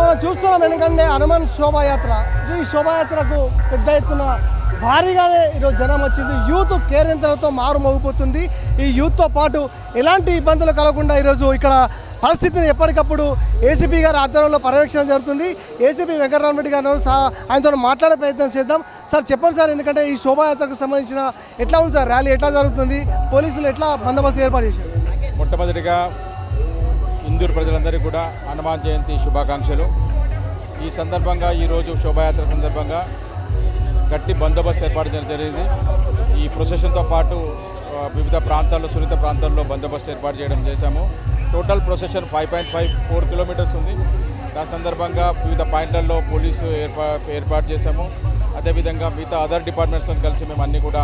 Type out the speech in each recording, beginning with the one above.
మనం చూస్తున్నాం ఎందుకంటే హనుమాన్ శోభాయాత్ర. ఈ శోభాయాత్రకు పెద్ద ఎత్తున భారీగానే ఈరోజు జనం వచ్చింది. యూత్ కేరింతలతో మారుమోగిపోతుంది ఈ యూత్తో పాటు ఎలాంటి ఇబ్బందులు కలగకుండా ఈరోజు ఇక్కడ పరిస్థితిని ఎప్పటికప్పుడు ఏసీపీ గారి ఆధ్వర్యంలో పర్యవేక్షణ జరుగుతుంది. ఏసీపీ వెంకటరామరెడ్డి గారు ఆయనతో మాట్లాడే ప్రయత్నం చేద్దాం. సార్ చెప్పండి సార్ ఎందుకంటే ఈ శోభాయాత్రకు సంబంధించిన ఎట్లా ఉంది సార్ ర్యాలీ? ఎట్లా జరుగుతుంది? పోలీసులు ఎట్లా బందోబస్తు ఏర్పాటు చేశారు? మొట్టమొదటిగా ఇందూరు ప్రజలందరికీ కూడా హనుమాన్ జయంతి శుభాకాంక్షలు. ఈ సందర్భంగా ఈరోజు శోభాయాత్ర సందర్భంగా గట్టి బందోబస్తు ఏర్పాటు చేయడం జరిగింది. ఈ ప్రొసెషన్తో పాటు వివిధ ప్రాంతాల్లో సున్నిత ప్రాంతాల్లో బందోబస్తు ఏర్పాటు చేయడం చేశాము. Total procession five point five four kilometres ఉంది. దాని సందర్భంగా వివిధ పాయింట్లలో పోలీసు ఏర్పా ఏర్పాటు చేశాము. అదేవిధంగా మిగతా అదర్ డిపార్ట్మెంట్స్తో కలిసి మేము అన్నీ కూడా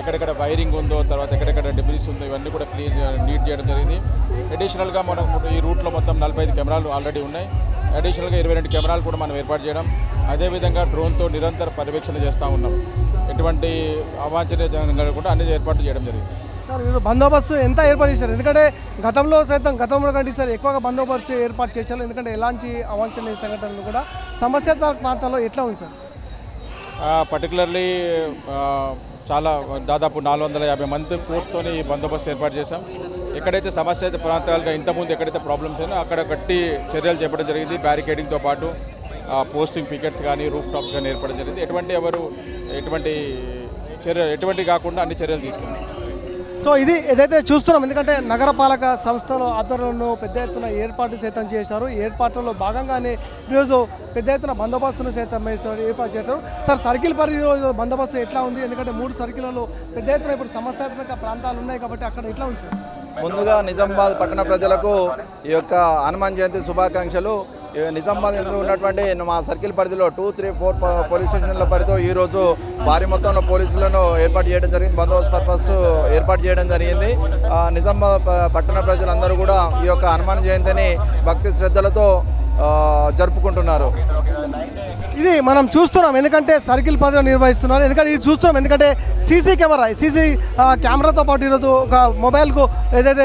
ఎక్కడెక్కడ వైరింగ్ ఉందో తర్వాత ఎక్కడెక్కడ డిబ్రీస్ ఉందో ఇవన్నీ కూడా క్లీన్ నీట్ చేయడం జరిగింది. అడిషనల్గా మనం ఈ రూట్లో మొత్తం నలభై ఐదు కెమెరాలు ఆల్రెడీ ఉన్నాయి. అడిషనల్గా ఇరవై రెండు కెమెరాలు కూడా మనం ఏర్పాటు చేయడం. అదేవిధంగా డ్రోన్తో నిరంతర పర్యవేక్షణ చేస్తూ ఉన్నాం. ఎటువంటి అవాంఛనీయ కూడా అన్ని ఏర్పాట్లు చేయడం జరిగింది. సార్ మీరు బందోబస్తు ఎంత ఏర్పాటు చేశారు? ఎందుకంటే గతంలో సైతం గతంలో కంటే సార్ ఎక్కువగా బందోబస్తు ఏర్పాటు చేశారు. ఎందుకంటే ఎలాంటి అవాంఛనీయ సంఘటనలు కూడా సమస్యాత్మక ప్రాంతాల్లో ఎట్లా ఉంది సార్? పర్టికులర్లీ చాలా దాదాపు నాలుగు వందల యాభై మంది ఫోర్స్తోని ఈ బందోబస్తు ఏర్పాటు చేశాం. ఎక్కడైతే సమస్య ప్రాంతాలుగా ఇంతకుముందు ఎక్కడైతే ప్రాబ్లమ్స్ అయినా అక్కడ గట్టి చర్యలు చేపడం జరిగింది. బ్యారికేడింగ్తో పాటు పోస్టింగ్ పికెట్స్ కానీ రూఫ్ టాప్స్ కానీ ఏర్పడడం జరిగింది. ఎటువంటి ఎవరు ఎటువంటి చర్య ఎటువంటి కాకుండా అన్ని చర్యలు తీసుకున్నాం. సో ఇది ఏదైతే చూస్తున్నాం ఎందుకంటే నగరపాలక సంస్థల ఆధ్వర్యంలో పెద్ద ఎత్తున ఏర్పాటు సైతం చేశారు. ఏర్పాట్లలో భాగంగానే ఈరోజు పెద్ద ఎత్తున బందోబస్తును సైతం వేశారు, ఏర్పాటు చేశారు. సార్ సర్కిల్ పరిధిలో బందోబస్తు ఎట్లా ఉంది? ఎందుకంటే మూడు సర్కిల్లో పెద్ద ఎత్తున ఇప్పుడు సమస్యాత్మక ప్రాంతాలు ఉన్నాయి కాబట్టి అక్కడ ఎట్లా ఉంది సార్? ముందుగా నిజామాబాద్ పట్టణ ప్రజలకు ఈ యొక్క హనుమాన్ జయంతి శుభాకాంక్షలు. నిజామాబాద్ ఎందుకు ఉన్నటువంటి మా సర్కిల్ పరిధిలో టూ త్రీ ఫోర్ పోలీస్ స్టేషన్ల పరిధిలో ఈరోజు భారీ మొత్తంలో పోలీసులను ఏర్పాటు చేయడం జరిగింది బందోబస్తు పర్పస్ ఏర్పాటు చేయడం జరిగింది. నిజామాబాద్ పట్టణ ప్రజలందరూ కూడా ఈ యొక్క హనుమాన్ జయంతిని భక్తి శ్రద్ధలతో జరుపుకుంటున్నారు. ఇది మనం చూస్తున్నాం ఎందుకంటే సర్కిల్ పదవి నిర్వహిస్తున్నారు. ఎందుకంటే ఇది చూస్తున్నాం ఎందుకంటే సీసీ కెమెరా సీసీ కెమెరాతో పాటు ఈరోజు ఒక మొబైల్కు ఏదైతే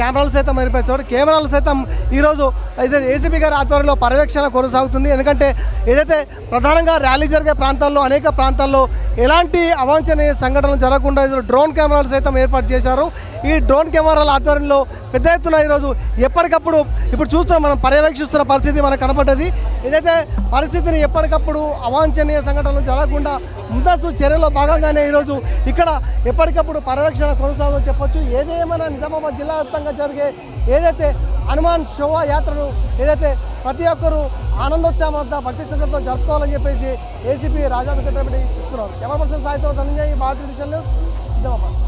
కెమెరాలు సైతం నిర్వహిస్తున్నారు కెమెరాలు సైతం ఈరోజు ఏదైతే ఏసీబీ గారి ఆధ్వర్యంలో పర్యవేక్షణ కొనసాగుతుంది. ఎందుకంటే ఏదైతే ప్రధానంగా ర్యాలీ జరిగే ప్రాంతాల్లో అనేక ప్రాంతాల్లో ఎలాంటి అవాంఛనీయ సంఘటనలు జరగకుండా డ్రోన్ కెమెరాలు సైతం ఏర్పాటు చేశారు. ఈ డ్రోన్ కెమెరాల ఆధ్వర్యంలో పెద్ద ఎత్తున ఈరోజు ఎప్పటికప్పుడు ఇప్పుడు చూస్తున్నాం మనం పర్యవేక్షిస్తున్న పరిస్థితి మనకు కనబడ్డది ఏదైతే పరిస్థితిని ఎప్పటికప్పుడు అవాంఛనీయ సంఘటనలు జరగకుండా ముందస్తు చర్యలో భాగంగానే ఈరోజు ఇక్కడ ఎప్పటికప్పుడు పర్యవేక్షణ కొనసాగుతూ చెప్పొచ్చు. ఏదేమైనా నిజామాబాద్ జిల్లా వ్యాప్తంగా జరిగే ఏదైతే హనుమాన్ శోభాయాత్రను ఏదైతే ప్రతి ఒక్కరూ ఆనందోత్సాహంతో భక్తి శ్రద్ధలతో జరుపుకోవాలని చెప్పేసి ఏసీపీ రాజా వెంకటరెడ్డి చెప్తున్నారు. కెమెరా పర్సన్ సాయితో ధనంజయ్ భారతీయ న్యూస్ నిజామాబాద్.